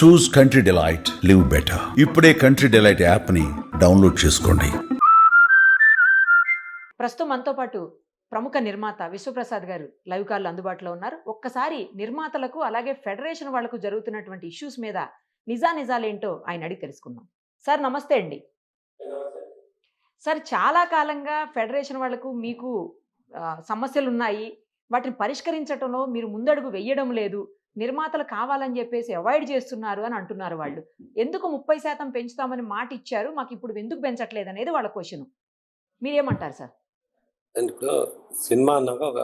Choose country delight live better ఇప్పుడే country delight యాప్ని download చేసుకోండి. ప్రస్తుతం మనతో పాటు ప్రముఖ నిర్మాత విశ్వప్రసాద్ గారు లైవ్ కాల్ అందుబాటులో ఉన్నారు. ఒక్కసారి నిర్మాతలకు అలాగే ఫెడరేషన్ వాళ్ళకు జరుగుతున్నటువంటి ఇష్యూస్ మీద నిజా నిజాలేంటో ఆయన అడిగి తెలుసుకుందాం. సార్ నమస్తే అండి. సార్ చాలా కాలంగా ఫెడరేషన్ వాళ్ళకు మీకు సమస్యలు ఉన్నాయి వాటిని పరిష్కరించడంలో మీరు ముందడుగు వెయ్యడం లేదు. నిర్మాతలు కావాలని చెప్పేసి అవాయిడ్ చేస్తున్నారు అని అంటున్నారు వాళ్ళు. ఎందుకు ముప్పై శాతం పెంచుతామని మాట ఇచ్చారు మాకు ఇప్పుడు ఎందుకు పెంచట్లేదు అనేది వాళ్ళ క్వశ్చన్. మీరేమంటారు సార్? ఇప్పుడు సినిమా అన్నాక ఒక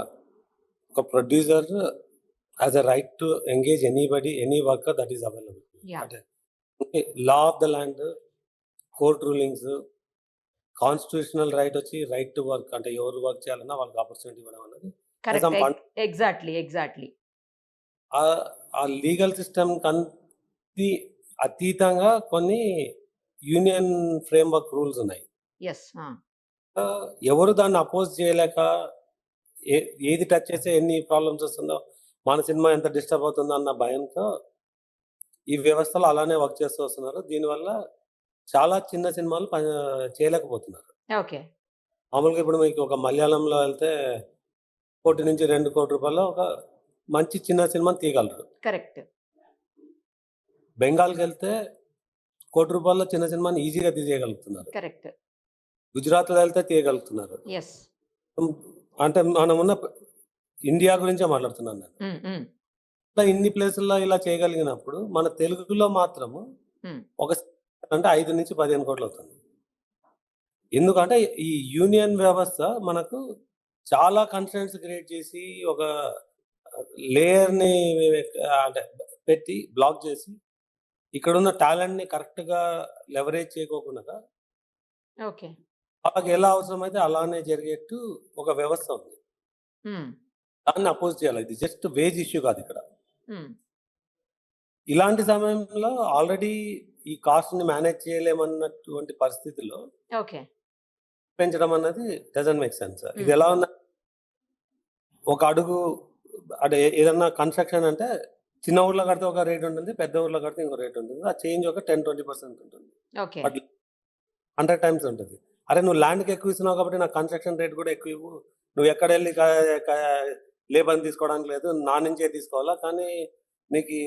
ఒక producer has a right to engage anybody any work that is available అంటే law of the land court rulings constitutional right వచ్చి రైట్ టు వర్క్ అంటే ఎవరు వర్క్ చేయాలన్నా వాళ్ళకి ఆపర్చునిటీ ఇవ్వడం అనేది ఎగ్జాక్ట్లీ ఎగ్జాక్ట్లీ ఆ- లీగల్ సిస్టమ్ కంటి అతీతంగా కొన్ని యూనియన్ ఫ్రేమ్వర్క్ రూల్స్ ఉన్నాయి. ఎవరు దాన్ని అపోజ్ చేయలేక ఏది టచ్ చేస్తే ఎన్ని ప్రాబ్లమ్స్ వస్తుందో మన సినిమా ఎంత డిస్టర్బ్ అవుతుందో అన్న భయంతో ఈ వ్యవస్థలో అలానే వర్క్ చేస్తూ వస్తున్నారు. దీనివల్ల చాలా చిన్న సినిమాలు చేయలేకపోతున్నారు. ఓకే. మామూలుగా ఇప్పుడు మీకు ఒక మలయాళంలో వెళ్తే కోటి నుంచి రెండు కోటి రూపాయలు ఒక మంచి చిన్న సినిమాని తీయగలరు. కరెక్ట్. బెంగాల్కి వెళ్తే కోటి రూపాయల్లో చిన్న సినిమాని ఈజీగా తీయగలుగుతున్నారు కరెక్ట్. గుజరాత్లో వెళ్తే తీయగలుగుతున్నారు. అంటే మనం ఉన్న ఇండియా గురించే మాట్లాడుతున్నాను నేను. ఇట్లా ఇన్ని ప్లేసుల్లో ఇలా చేయగలిగినప్పుడు మన తెలుగులో మాత్రము. ఒక అంటే ఐదు నుంచి పదిహేను కోట్లు అవుతుంది. ఎందుకంటే ఈ యూనియన్ వ్యవస్థ మనకు చాలా కన్స్టెంట్స్ క్రియేట్ చేసి ఒక లేయర్ని అంటే పెట్టి బ్లాక్ చేసి ఇక్కడ ఉన్న టాలెంట్ని కరెక్ట్గా లెవరేజ్ చేయకోకుండా ఓకే. వాళ్ళకి ఎలా అవసరమైతే అలానే జరిగేట్టు ఒక వ్యవస్థ ఉంది. దాన్ని అపోజ్ చేయాలి. ఇది జస్ట్ వేజ్ ఇష్యూ కాదు ఇక్కడ. ఇలాంటి సమయంలో ఆల్రెడీ ఈ కాస్ట్ని మేనేజ్ చేయలేమన్నటువంటి పరిస్థితిలో ఓకే. పెంచడం అన్నది డజన్ మేక్ సెన్స్. ఇది ఎలా ఉందంటే ఒక అడుగు అంటే ఏదన్నా కన్స్ట్రక్షన్ అంటే చిన్న ఊర్లో కడితే ఒక రేట్ ఉంటుంది పెద్ద ఊర్లో కడితే ఇంకో రేట్ ఉంటుంది. ఆ చేంజ్ ఒక టెన్ ట్వంటీ పర్సెంట్ ఉంటుంది. బట్ హండ్రెడ్ టైమ్స్ ఉంటుంది. అరే నువ్వు ల్యాండ్కి ఎక్కువ ఇస్తున్నావు కాబట్టి నా కన్స్ట్రక్షన్ రేట్ కూడా ఎక్కువ ఇవ్వు. నువ్వు ఎక్కడ వెళ్ళి లేబర్ తీసుకోవడానికి లేదు నా నుంచే తీసుకోవాలా? కానీ నీకు ఈ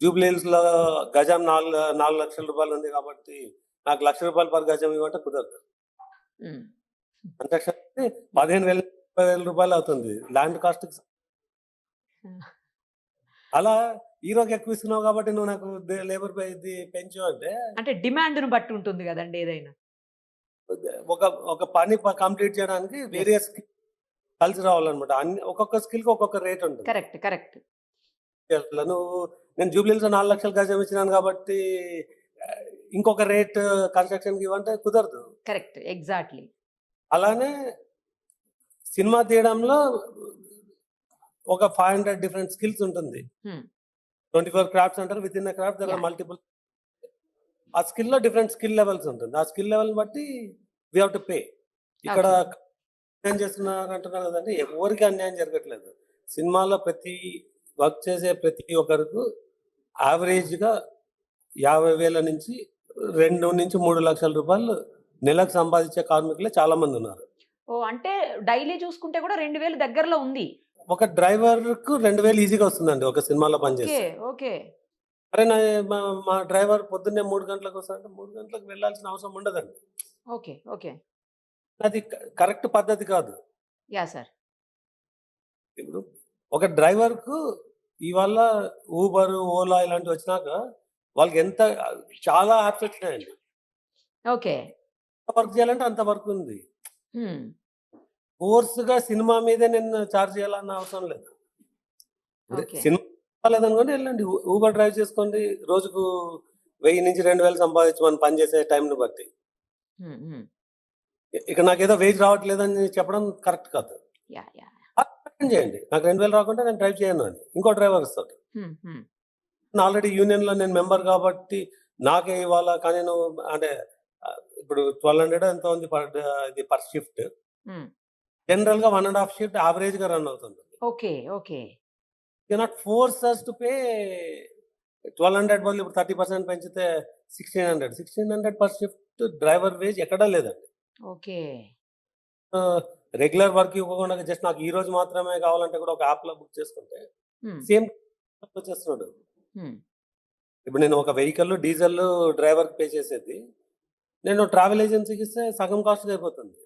జూబ్లీ హిల్స్లో గజం నాలుగు నాలుగు లక్షల రూపాయలు ఉంది కాబట్టి నాకు లక్ష రూపాయలు పర్ గజం ఇవ్వంటే కుదరదు. కన్స్ట్రక్షన్ పదిహేను వేల ముప్పై వేల రూపాయలు అవుతుంది. ల్యాండ్ కాస్ట్ అలా హీరోకి ఎక్కువ ఇస్తున్నావు కాబట్టి నువ్వు నాకు లేబర్ ఇది పెంచు అంటే అంటే డిమాండ్ను బట్టి ఉంటుంది కదండి ఏదైనా. ఒక ఒక పని కంప్లీట్ చేయడానికి వేరియస్ కలిసి రావాలన్నమాట. అన్ని ఒక్కొక్క స్కిల్కి ఒక్కొక్క రేట్ ఉంటుంది. Correct correct. నువ్వు నేను జూబ్లీస్ నాలుగు లక్షలు గజం ఇచ్చినాను కాబట్టి ఇంకొక రేట్ కన్స్ట్రక్షన్కి ఇవ్వంటే కుదరదు. Correct exactly. అలానే సినిమా తీయడంలో ఒక ఫైవ్ హండ్రెడ్ డిఫరెంట్ స్కిల్స్ ఉంటుంది. ట్వంటీ ఫోర్ క్రాఫ్ట్స్ అంటారు with in craft Yeah. Multiple. ఆ స్కిల్లో డిఫరెంట్ స్కిల్ లెవెల్స్ ఉంటుంది. ఆ స్కిల్ లెవెల్ బట్టి వీ హావ్ టు పే. ఇక్కడ అన్యాయం చేస్తున్నారు అంటున్నారు కదండి ఎవరికి అన్యాయం జరగట్లేదు. సినిమాలో ప్రతి వర్క్ చేసే ప్రతి ఒక్కరికి యావరేజ్గా యాభై వేల నుంచి రెండు నుంచి మూడు లక్షల రూపాయలు నెలకు సంపాదించే కార్మికులే చాలా మంది ఉన్నారు. ఓ అంటే డైలీ చూసుకుంటే కూడా రెండు వేలు దగ్గరలో ఉంది. ఒక డ్రైవర్కు రెండు వేలు ఈజీగా వస్తుందండి ఒక సినిమాలో ఓకే పనిచేస్తే ఓకే అరే నా మా- మా డ్రైవర్ పొద్దున్నే మూడు గంటలకు వస్తాడంటే మూడు గంటలకు వెళ్ళాల్సిన అవసరం ఉండదండి. Okay okay. అది కరెక్ట్ పద్ధతి కాదు. Yeah sir. ఇప్పుడు ఒక డ్రైవర్కు ఇవాళ ఊబర్ ఓలా ఇలాంటివి వచ్చినాక వాళ్ళకి ఎంత చాలా యాప్స్ వచ్చినాయండి. ఓకే. వర్క్ చేయాలంటే అంత వర్క్ ఉంది. ఫోర్స్గా సినిమా మీదే నేను చార్జ్ చేయాలన్న అవసరం లేదు. సినిమా లేదనుకోండి వెళ్ళండి. ఊబర్ డ్రైవ్ చేసుకోండి. రోజుకు వెయ్యి నుంచి రెండు వేలు సంపాదించమని పని చేసే టైంని బట్టి. ఇక నాకేదో వేజ్ రావట్లేదని చెప్పడం కరెక్ట్ కాదు. చేయండి. నాకు రెండు వేలు రాకుంటే నేను డ్రైవ్ చేయను అని. ఇంకో డ్రైవర్ వస్తాడు. ఆల్రెడీ యూనియన్లో నేను మెంబర్ కాబట్టి నాకే ఇవ్వాలా? కానీ నువ్వు అంటే ఇప్పుడు ట్వెల్వ్ హండ్రెడ్ ఎంత ఉంది పర్ ఇది పర్ షిఫ్ట్. జనరల్గా వన్ అండ్ హాఫ్ షిఫ్ట్ యావరేజ్గా రన్ అవుతుంది okay okay. You not force us to pay twelve hundred బదులు ఇప్పుడు థర్టీ పర్సెంట్ పెంచితే sixteen hundred sixteen hundred per shift driver wage ఎక్కడా లేదండి. ఓకే. రెగ్యులర్ వర్క్ ఇవ్వకుండా జస్ట్ నాకు ఈ రోజు మాత్రమే కావాలంటే కూడా ఒక యాప్లో బుక్ చేసుకుంటే సేమ్ వచ్చేస్తున్నాడు. ఇప్పుడు నేను ఒక వెహికల్ డీజిల్ డ్రైవర్ పే చేసేది. నేను ట్రావెల్ ఏజెన్సీకి ఇస్తే సగం కాస్ట్ అయిపోతుంది.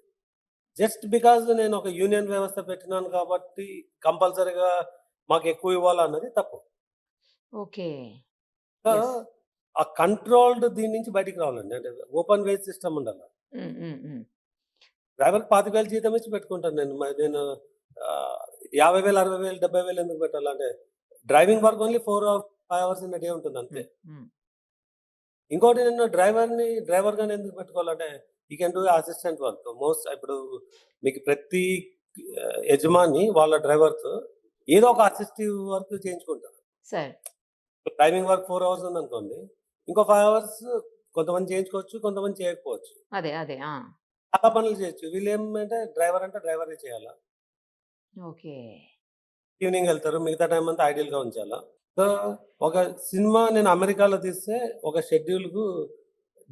జస్ట్ బికాజ్ నేను ఒక యూనియన్ వ్యవస్థ పెట్టినాను కాబట్టి కంపల్సరీగా మాకు ఎక్కువ ఇవ్వాలన్నది తప్పు. ఓకే. ఆ కంట్రోల్డ్ దీని నుంచి బయటికి రావాలండి. అంటే ఓపెన్ వేజ్ సిస్టమ్ ఉండాలి. డ్రైవర్ పాతిక వేలు జీతం ఇచ్చి పెట్టుకుంటాను నేను. నేను యాభై వేలు అరవై వేలు డెబ్బై వేలు ఎందుకు పెట్టాలంటే driving work only four five hours in day ఉంటుంది అంతే. ఇంకోటి నేను డ్రైవర్ని డ్రైవర్ గానే ఎందుకు పెట్టుకోవాలంటే ఈ can do assistant work most ఇప్పుడు మీకు ప్రతి యజమాని వాళ్ళ డ్రైవర్తో ఏదో ఒక అసిస్టివ్ వర్క్ చేయించుకుంటారు. డ్రైవింగ్ వర్క్ ఫోర్ అవర్స్ ఉంది అనుకోండి ఇంకో ఫైవ్ అవర్స్ కొంతమంది చేయించుకోవచ్చు కొంతమంది చేయకపోవచ్చు. అదే అదే ఆ, చాలా పనులు చేయొచ్చు. వీళ్ళు ఏమంటే డ్రైవర్ అంటే డ్రైవరే చేయాలా? ఓకే. ఈవినింగ్ వెళ్తారు మిగతా టైం అంతా ఐడియల్గా ఉంచాలా? సో ఒక సినిమా నేను అమెరికాలో తీస్తే ఒక షెడ్యూల్కు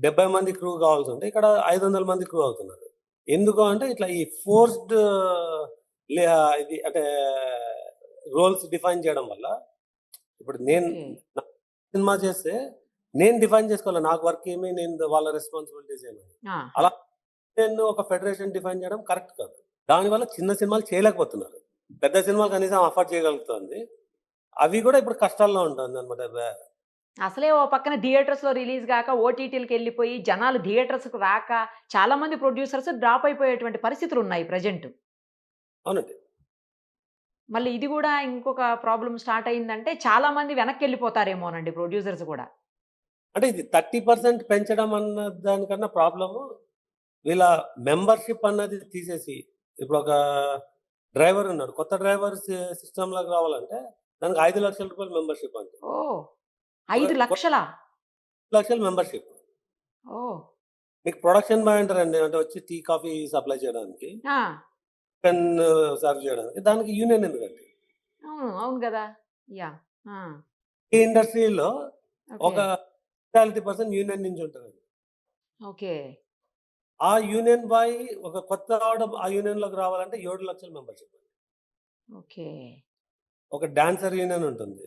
డెబ్బై మంది క్రూ కావాల్సి ఉంటే ఇక్కడ ఐదు వందల మంది క్రూ అవుతున్నారు. ఎందుకు అంటే ఇట్లా ఈ ఫోర్స్డ్ ఇది అంటే రోల్స్ డిఫైన్ చేయడం వల్ల ఇప్పుడు నేను సినిమా చేస్తే నేను డిఫైన్ చేసుకోవాలి. నాకు వర్క్ ఏమి నేను వాళ్ళ రెస్పాన్సిబిలిటీస్ ఏమి. అలా నేను ఒక ఫెడరేషన్ డిఫైన్ చేయడం కరెక్ట్ కాదు. దానివల్ల చిన్న సినిమాలు చేయలేకపోతున్నారు. పెద్ద సినిమాలు కనీసం అఫోర్డ్ చేయగలుగుతుంది. అవి కూడా ఇప్పుడు కష్టాల్లో ఉంటుంది అనమాట అసలే ఓ పక్కన థియేటర్స్లో రిలీజ్ కాక ఓటీటీలకు వెళ్ళిపోయి జనాలు థియేటర్స్కు రాక చాలా మంది ప్రొడ్యూసర్స్ డ్రాప్ అయిపోయేటువంటి పరిస్థితులు ఉన్నాయి ప్రజెంట్. అవునండి. మళ్ళీ ఇది కూడా ఇంకొక ప్రాబ్లం స్టార్ట్ అయిందంటే చాలా మంది వెనక్కి వెళ్ళిపోతారేమోనండి ప్రొడ్యూసర్స్ కూడా. అంటే ఇది థర్టీ పర్సెంట్ పెంచడం అన్న దానికన్నా ప్రాబ్లము వీళ్ళ మెంబర్షిప్ అన్నది తీసేసి ఇప్పుడు ఒక డ్రైవర్ ఉన్నాడు కొత్త డ్రైవర్ సిస్టమ్లోకి రావాలంటే దానికి ఐదు లక్షల రూపాయలు మెంబర్షిప్ అంటే. ఓ ఐదు లక్షల? లక్షల మెంబర్షిప్. ఓ. మీకు ప్రొడక్షన్ బాయ్ అంటారండి అంటే వచ్చి టీ కాఫీ సప్లై చేయడానికి. పెన్ సర్వ్ చేయడానికి. దానికి యూనియన్ ఎందుకండి? అవును కదా. యా ఈ ఇండస్ట్రీలో ఒక స్పెషాలిటీ పర్సన్ యూనియన్ నుంచి ఉంటుంది ఓకే. ఆ యూనియన్ బాయ్ ఒక కొత్త ఆ యూనియన్లోకి రావాలంటే ఏడు లక్షల మెంబర్షిప్ ఓకే. ఒక డాన్సర్ యూనియన్ ఉంటుంది.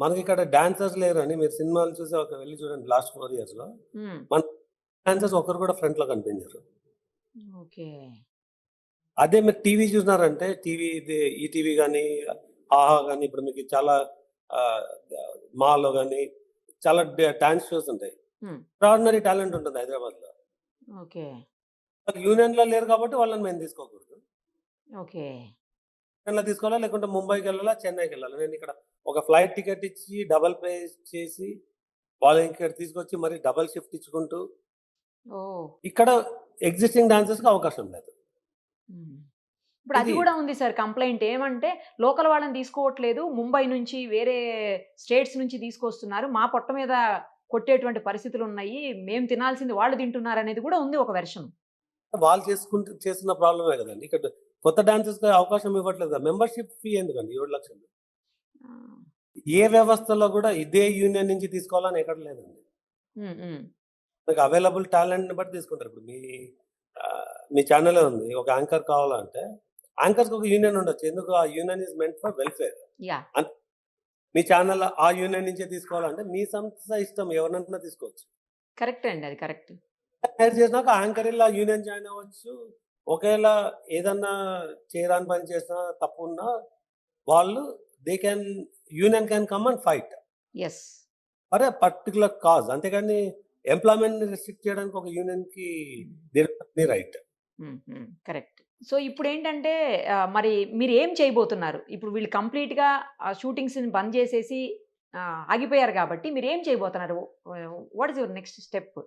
మనకి ఇక్కడ డాన్సర్స్ లేరు అని మీరు సినిమాలు చూసి ఒక వెళ్ళి చూడండి లాస్ట్ ఫోర్ ఇయర్స్లో. ఉమ్, డాన్సర్స్ ఒకరు కూడా ఫ్రంట్లో కనిపించారు. అదే మీరు టీవీ చూసినారంటే టీవీ ఈ టీవీ కానీ ఆహా కానీ ఇప్పుడు మీకు చాలా మాలో కానీ చాలా డాన్స్ షోస్ ఉంటాయి. ఎక్స్ట్రాడినరీ టాలెంట్ ఉంటుంది హైదరాబాద్లో ఓకే. యూనియన్లో లేరు కాబట్టి వాళ్ళని మేము తీసుకోకూడదు. ఓకే. యూనియన్లో తీసుకోవాలా? లేకుంటే ముంబైకి వెళ్ళాలా చెన్నైకి వెళ్ళాలా నేను ఇక్కడ ఒక ఫ్లైట్ టికెట్ ఇచ్చి డబల్ పే చేసి వాళ్ళని ఇక్కడ తీసుకొచ్చి మరి డబల్ షిఫ్ట్ ఇచ్చుకుంటూ ఇక్కడ ఎగ్జిస్టింగ్ డాన్సర్స్కి అవకాశం లేదు. ఇప్పుడు అది కూడా ఉంది సార్ కంప్లైంట్. ఏమంటే లోకల్ వాళ్ళని తీసుకోవట్లేదు ముంబై నుంచి వేరే స్టేట్స్ నుంచి తీసుకొస్తున్నారు మా పొట్ట మీద కొట్టేటువంటి పరిస్థితులు ఉన్నాయి మేము తినాల్సింది వాళ్ళు తింటున్నారు అనేది కూడా ఉంది ఒక వెర్షన్. వాళ్ళు చేసుకుంటూ చేస్తున్న ప్రాబ్లమే కదండి. ఇక్కడ కొత్త డాన్సర్స్ అవకాశం ఇవ్వట్లేదు మెంబర్షిప్ ఫీ ఎందుకండి? ఏడు లక్షలు. ఏ వ్యవస్థలో కూడా ఇదే యూనియన్ నుంచి తీసుకోవాలని ఎక్కడ లేదండి. మీకు అవైలబుల్ టాలెంట్ బట్టి తీసుకుంటారు. ఇప్పుడు మీ మీ ఛానల్ ఉంది. ఒక యాంకర్ కావాలంటే యాంకర్స్ ఒక యూనియన్ ఉండొచ్చు. ఎందుకు? ఆ union is meant for welfare me channel ఆ యూనియన్ నుంచే తీసుకోవాలంటే మీ సంస్థ ఇష్టం. ఎవరినైనా తీసుకోవచ్చు. కరెక్ట్ అండి. అది కరెక్ట్. హైర్ చేసినాక యాంకర్ ఇలా యూనియన్ జాయిన్ అవ్వచ్చు. ఒకవేళ ఏదన్నా చేయరాని పని చేసినా తప్పు ఉన్నా వాళ్ళు they can union can come and fight as a particular cause అంతేగాని ఎంప్లాయ్మెంట్ రిస్ట్రిక్ట్ చేయడానికి ఒక యూనియన్కి రైట్ కరెక్ట్ సో ఇప్పుడు ఏంటంటే మరి మీరు ఏం చేయబోతున్నారు? ఇప్పుడు వీళ్ళు కంప్లీట్గా షూటింగ్స్ని బంద్ చేసేసి ఆగిపోయారు కాబట్టి మీరు ఏం చేయబోతున్నారు? What is your next step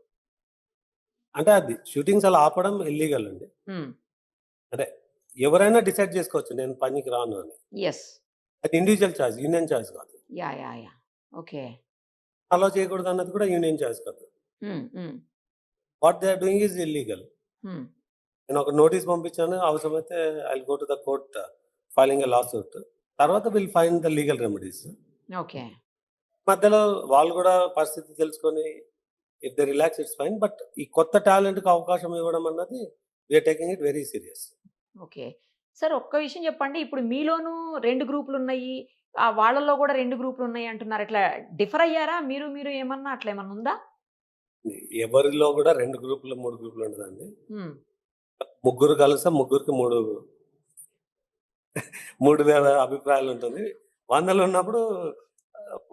అంటే అది షూటింగ్స్ అలా ఆపడం ఇల్లీగల్ అండి. ఎవరైనా డిసైడ్ చేసుకోవచ్చు నేను పనికి రాను అని. ఎస్ అది ఇండివిజువల్ చాయిస్ యూనియన్ చాయిస్ కాదు. Yeah yeah yeah. ఓకే. అలా చేయకూడదు అన్నది కూడా యూనియన్ చాయిస్ కాదు. What they are doing is illegal. నేను ఒక నోటీస్ పంపించాను అవసరమైతే I go to the court filing a lawsuit తర్వాత will find the legal remedies okay. మధ్యలో వాళ్ళు కూడా పరిస్థితి తెలుసుకొని if they relax it's fine but ఈ కొత్త టాలెంట్కి అవకాశం ఇవ్వడం అన్నది we are taking it very serious okay. Sir ఒక్క విషయం చెప్పండి. ఇప్పుడు మీలోనూ రెండు గ్రూపులు ఉన్నాయి. ఆ వాళ్ళల్లో కూడా రెండు గ్రూపులు ఉన్నాయి అంటున్నారు. ఇట్లా డిఫర్ అయ్యారా? మీరు మీరు ఏమన్నా అట్లా ఏమన్నా ఉందా? ఎవరిలో కూడా రెండు గ్రూపులు మూడు గ్రూపులు ఉండదండి. ముగ్గురు కలిస్తే ముగ్గురికి మూడు మూడు వేల అభిప్రాయాలు ఉంటుంది. వందలు ఉన్నప్పుడు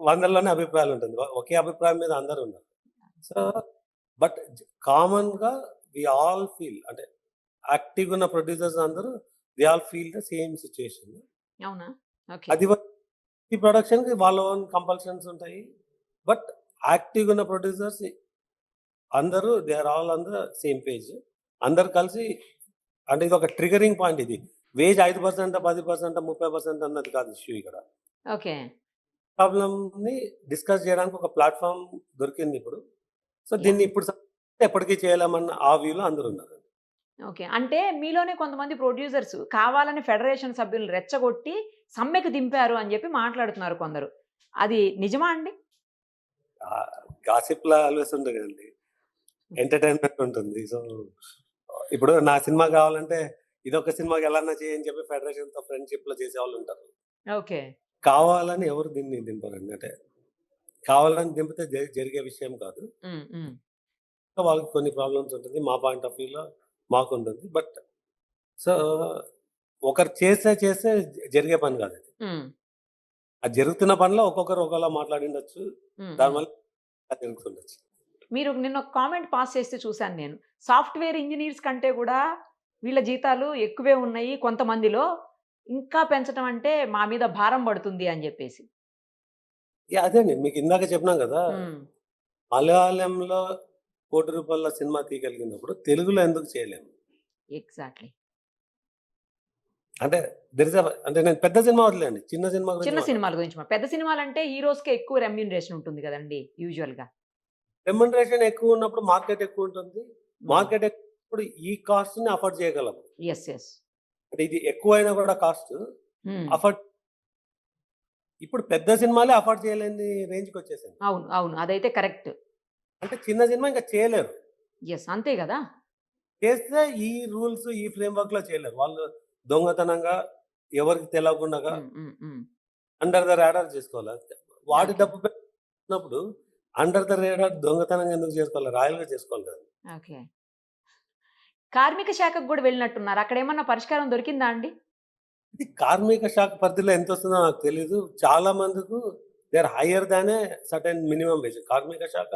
వందల్లోనే అభిప్రాయాలు ఉంటుంది. ఒకే అభిప్రాయం మీద అందరు ఉన్నారు. సో బట్ కామన్గా వి ఆల్ ఫీల్. అంటే యాక్టివ్ ఉన్న ప్రొడ్యూసర్స్ అందరూ we all feel the same situation. అవునా? అది ఈ ప్రొడక్షన్కి వాళ్ళ ఓన్ కంపల్షన్స్ ఉంటాయి. బట్ యాక్టివ్ ఉన్న ప్రొడ్యూసర్స్ అందరూ they are all on the same page. అందరు కలిసి అంటే ఇది ఒక ట్రిగరింగ్ పాయింట్ ఇది. వేజ్ ఐదు పర్సెంట్ పది పర్సెంట్ ముప్పై పర్సెంట్ అన్నది కాదు ఇష్యూ ఇక్కడ. ఓకే. ప్రాబ్లమ్ని డిస్కస్ చేయడానికి ఒక ప్లాట్ఫామ్ దొరికింది ఇప్పుడు. సో దీన్ని ఇప్పుడు ఎప్పటికీ చేయలేమన్న ఆ వ్యూలో అందరూ ఉన్నారు. ఓకే. అంటే మీలోనే కొంతమంది ప్రొడ్యూసర్స్ కావాలని ఫెడరేషన్ సభ్యులు రెచ్చగొట్టి సమ్మెకు దింపారు అని చెప్పి మాట్లాడుతున్నారు కొందరు. అది నిజమా అండి? గాసిప్ లా ఆల్వేస్ ఉంటుంది కదండి. ఎంటర్టైన్మెంట్ ఉంటుంది. సో ఇప్పుడు నా సినిమా కావాలంటే ఇదొక సినిమాకి ఎలా చేయని చెప్పి ఫెడరేషన్తో ఫ్రెండ్షిప్లో చేసే వాళ్ళు ఉంటారు. ఓకే. కావాలని ఎవరు దీన్ని దింపరండి. అంటే కావాలని దింపితే జరి- జరిగే విషయం కాదు. వాళ్ళకి కొన్ని ప్రాబ్లమ్స్ ఉంటుంది. మా పాయింట్ ఆఫ్ వ్యూలో మాకు ఉంటుంది బట్ సో ఒకరు చేస్తే చేస్తే జరిగే పని కాదు అది అది జరుగుతున్న పనిలో ఒక్కొక్కరు ఒకలా మాట్లాడిండొచ్చు దానివల్ల జరుగుతుండొచ్చు. మీరు నిన్న ఒక కామెంట్ పాస్ చేస్తే చూశాను నేను. సాఫ్ట్వేర్ ఇంజనీర్స్ కంటే కూడా వీళ్ళ జీతాలు ఎక్కువే ఉన్నాయి కొంతమందిలో. ఇంకా పెంచడం అంటే మా మీద భారం పడుతుంది అని చెప్పేసి. అదేండి మీకు ఇందాక చెప్పినాం కదా. మలయాళంలో కోటి రూపాయల సినిమా తీయగలిగినప్పుడు తెలుగులో ఎందుకు చేయలేము? ఎగ్జాక్ట్లీ. అంటే a- అంటే నేను పెద్ద సినిమా వదిలేండి చిన్న సినిమా చిన్న సినిమాల గురించి పెద్ద సినిమాలు అంటే హీరోస్కి ఎక్కువ రెమ్యూనరేషన్ ఉంటుంది కదండి యూజువల్గా రెమ్యునరేషన్ ఎక్కువ ఉన్నప్పుడు మార్కెట్ ఎక్కువ ఉంటుంది. మార్కెట్ ఎక్కువ ఈ కాస్ట్ని అఫోర్డ్ చేయగలం ఎస్ ఎస్ అంటే ఇది ఎక్కువ అయినా కూడా కాస్ట్. అఫోర్డ్ ఇప్పుడు పెద్ద సినిమాలే అఫోర్డ్ చేయలేని రేంజ్కి వచ్చేసింది. అవును అవును. అదైతే కరెక్ట్. అంటే చిన్న సినిమా ఇంకా చేయలేరు. ఎస్ అంతే కదా? చేస్తే ఈ రూల్స్ ఈ ఫ్రేమ్ వర్క్లో చేయలేరు. వాళ్ళు దొంగతనంగా ఎవరికి తెలియకుండా. అండర్ ద రాడార్ చేసుకోవాలి. వాటి. డబ్బు పెట్టినప్పుడు అండర్ ద రాడార్ దొంగతనంగా ఎందుకు చేసుకోవాలి? రాయల్గా చేసుకోవాలి కదా. ఓకే. కార్మిక శాఖకు కూడా వెళ్ళినట్టున్నారు. అక్కడ ఏమన్నా పరిష్కారం దొరికిందా అండి? ఇది కార్మిక శాఖ పరిధిలో ఎంత వస్తుందో నాకు తెలియదు చాలా మందికి they are higher than a certain minimum wage కార్మిక శాఖ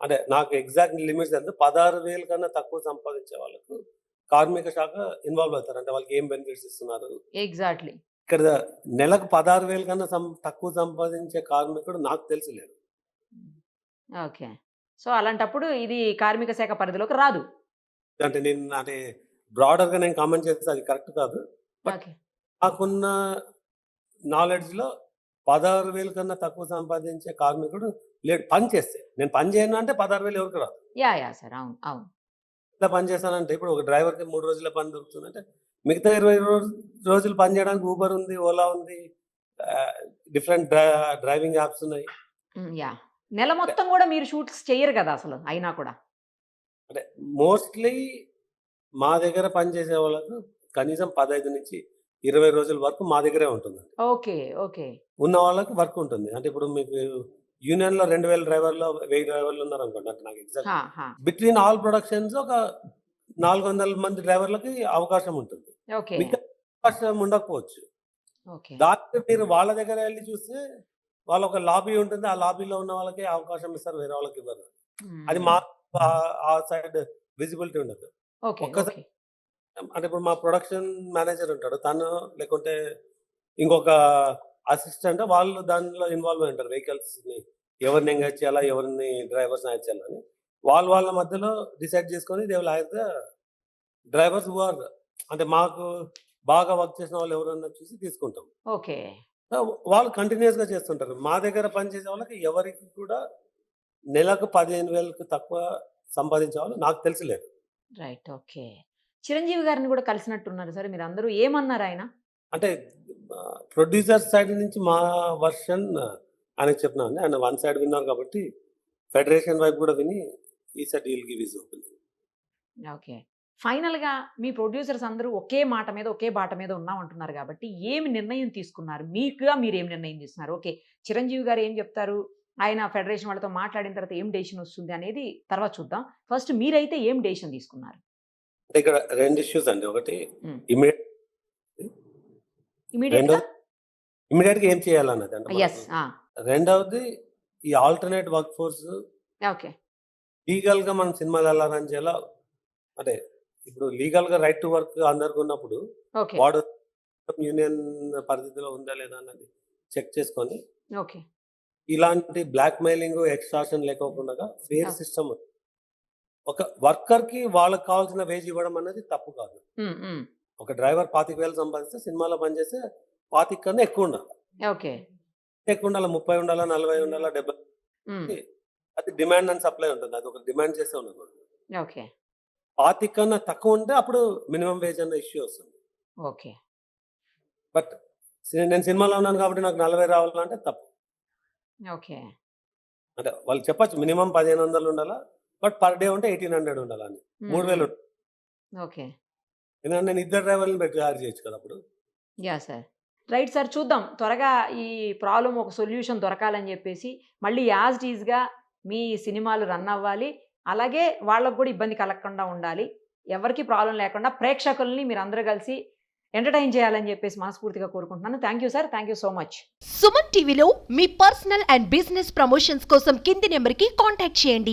అంటే నాకు ఎగ్జాక్ట్ లిమిట్స్ అంటే పదహారు వేలు కన్నా తక్కువ సంపాదించే వాళ్ళకు కార్మిక శాఖ ఇన్వాల్వ్ అవుతారు. అంటే వాళ్ళకి ఏం బెనిఫిట్స్ ఇస్తున్నారు? ఎగ్జాక్ట్లీ ఇక్కడ నెలకు పదహారు వేలు కన్నా తక్కువ సంపాదించే కార్మికుడు నాకు తెలిసిలేదు ఓకే. సో అలాంటప్పుడు ఇది కార్మిక శాఖ పరిధిలోకి రాదు. అంటే నేను అంటే బ్రాడర్గా నేను కామెంట్ చేస్తే అది కరెక్ట్ కాదు. ఓకే. నాకున్న నాలెడ్జ్లో పదహారు వేలు కన్నా తక్కువ సంపాదించే కార్మికుడు లేడు. పని చేస్తే. నేను పని చేయను అంటే పదహారు వేలు ఎవరికి రాదు. Yeah yeah sir. అవును. అవును. ఇట్లా పని చేస్తానంటే ఇప్పుడు ఒక డ్రైవర్కి మూడు రోజుల పని దొరుకుతుందంటే మిగతా ఇరవై రోజు రోజులు పని చేయడానికి ఊబర్ ఉంది ఓలా ఉంది డిఫరెంట్ డ్రైవింగ్ యాప్స్ ఉన్నాయి. యా. నెల మొత్తం కూడా మీరు షూట్స్ చేయరు కదా అసలు అయినా కూడా. అంటే మోస్ట్లీ మా దగ్గర పనిచేసే వాళ్ళకు కనీసం పదహైదు నుంచి ఇరవై రోజుల వరకు మా దగ్గరే ఉంటుందండి. Okay okay. ఉన్న వాళ్ళకి వర్క్ ఉంటుంది. అంటే ఇప్పుడు మీకు యూనియన్లో రెండు వేల డ్రైవర్లు వెయ్యి డ్రైవర్లు ఉన్నారు అనుకోండి అంటే నాకు ఎగ్జాక్ట్. బిట్వీన్ ఆల్ ప్రొడక్షన్స్ ఒక నాలుగు వందల మంది డ్రైవర్లకి అవకాశం ఉంటుంది. అవకాశం ఉండకపోవచ్చు. దాంట్లో మీరు వాళ్ళ దగ్గర వెళ్ళి చూస్తే వాళ్ళ ఒక లాబీ ఉంటుంది. ఆ లాబీలో ఉన్న వాళ్ళకి అవకాశం ఇస్తారు వేరే వాళ్ళకి ఇవ్వరు. అది మా ఆ- సైడ్ విజిబిలిటీ ఉండదు. ఒక్కసారి- అంటే ఇప్పుడు మా ప్రొడక్షన్ మేనేజర్ ఉంటాడు. తను లేకుంటే ఇంకొక అసిస్టెంట్ వాళ్ళు దానిలో ఇన్వాల్వ్ అయి ఉంటారు. వెహికల్స్ని ఎవరిని ఎంగేజ్ చేయాలా ఎవరిని డ్రైవర్స్ యాడ్ చేయాలని వాళ్ళ వాళ్ళ మధ్యలో డిసైడ్ చేసుకొని they will the drivers are అంటే మాకు బాగా వర్క్ చేసిన వాళ్ళు ఎవరన్నా చూసి తీసుకుంటాం. ఓకే. వాళ్ళు కంటిన్యూస్గా చేస్తుంటారు. మా దగ్గర పనిచేసే వాళ్ళకి ఎవరికి కూడా నెలకు పదిహేను వేలకు తక్కువ సంపాదించే వాళ్ళు నాకు తెలిసిలేదు రైట్ ఓకే చిరంజీవి గారిని కూడా కలిసినట్టున్నారు సార్. మీరు అందరూ ఏమన్నారు ఆయన? అంటే ప్రొడ్యూసర్ సైడ్ నుంచి మా వర్షన్ ఆయనకు చెప్పినా అండి. ఆయన వన్ సైడ్ విన్నారు కాబట్టి ఫెడరేషన్ వైపు కూడా విని ఈ set we'll give is open okay. ఫైనల్గా మీ ప్రొడ్యూసర్స్ అందరూ ఒకే మాట మీద ఒకే బాట మీద ఉన్నాం అంటున్నారు కాబట్టి ఏమి నిర్ణయం తీసుకున్నారు? మీకుగా మీరు ఏం నిర్ణయం తీసుకున్నారు ఓకే చిరంజీవి గారు ఏం చెప్తారు? ఆయన ఫెడరేషన్ వాళ్ళతో మాట్లాడిన తర్వాత ఏం డెసిషన్ వస్తుంది అనేది తర్వాత చూద్దాం. ఫస్ట్ మీరైతే ఏం డెసిషన్ తీసుకున్నారు? అంటే ఇక్కడ రెండు ఇష్యూస్ అండి. ఒకటి. ఇమీడియట్గా ఏం చేయాలన్నది అంటే. రెండవది ఈ ఆల్టర్నేట్ వర్క్ ఫోర్స్ లీగల్గా మనం సినిమాలు వెళ్ళాలని చేయాల? అంటే ఇప్పుడు లీగల్గా రైట్ టు వర్క్ అందరికి ఉన్నప్పుడు వాడు యూనియన్ పరిధిలో ఉందా లేదా అన్నది చెక్ చేసుకొని ఇలాంటి బ్లాక్ మెయిలింగ్ ఎక్స్ట్రాషన్ లేకోకుండా ఫేర్. సిస్టమ్ ఒక వర్కర్కి వాళ్ళకి కావాల్సిన వేజ్ ఇవ్వడం అనేది తప్పు కాదు. ఒక డ్రైవర్ పాతిక వేలు సంపాదిస్తే సినిమాలో పనిచేస్తే పాతిక కన్నా ఎక్కువ ఉండాలి. ఓకే. ఎక్కువ ఉండాలి ముప్పై ఉండాలా నలభై ఉండాలా డెబ్బై అది డిమాండ్ అండ్ సప్లై ఉంటుంది. అది ఒక డిమాండ్ చేస్తే ఉండదు ఓకే. పాతిక కన్నా తక్కువ ఉంటే అప్పుడు మినిమం వేజ్ అన్న ఇష్యూ వస్తుంది. ఓకే. బట్ నేను సినిమాలో ఉన్నాను కాబట్టి నాకు నలభై రావాలంటే తప్పు. ఓకే. అంటే వాళ్ళు చెప్పచ్చు మినిమం పదిహేను వందలు ఉండాలా బట్ పర్ డే ఉంటే ఎయిటీన్ హండ్రెడ్ ఉండాలని మూడు వేలు ఓకే. ఎందుకంటే నేను ఇద్దరు డ్రైవర్లను పెట్టి తయారు చేయొచ్చు కదా అప్పుడు. Yeah sir. రైట్ సార్ చూద్దాం. త్వరగా ఈ ప్రాబ్లం ఒక సొల్యూషన్ దొరకాలని చెప్పేసి మళ్ళీ యాజ్ టీజ్గా మీ సినిమాలు రన్ అవ్వాలి. అలాగే వాళ్ళకు కూడా ఇబ్బంది కలగకుండా ఉండాలి. ఎవరికి ప్రాబ్లం లేకుండా ప్రేక్షకుల్ని మీరు అందరూ కలిసి ఎంటర్టైన్ చేయాలని చెప్పేసి మనస్ఫూర్తిగా కోరుకుంటున్నాను. Thank you sir. Thank you so much. Suman టీవీలో మీ పర్సనల్ అండ్ బిజినెస్ ప్రమోషన్స్ కోసం కింది నెంబర్కి కాంటాక్ట్ చేయండి.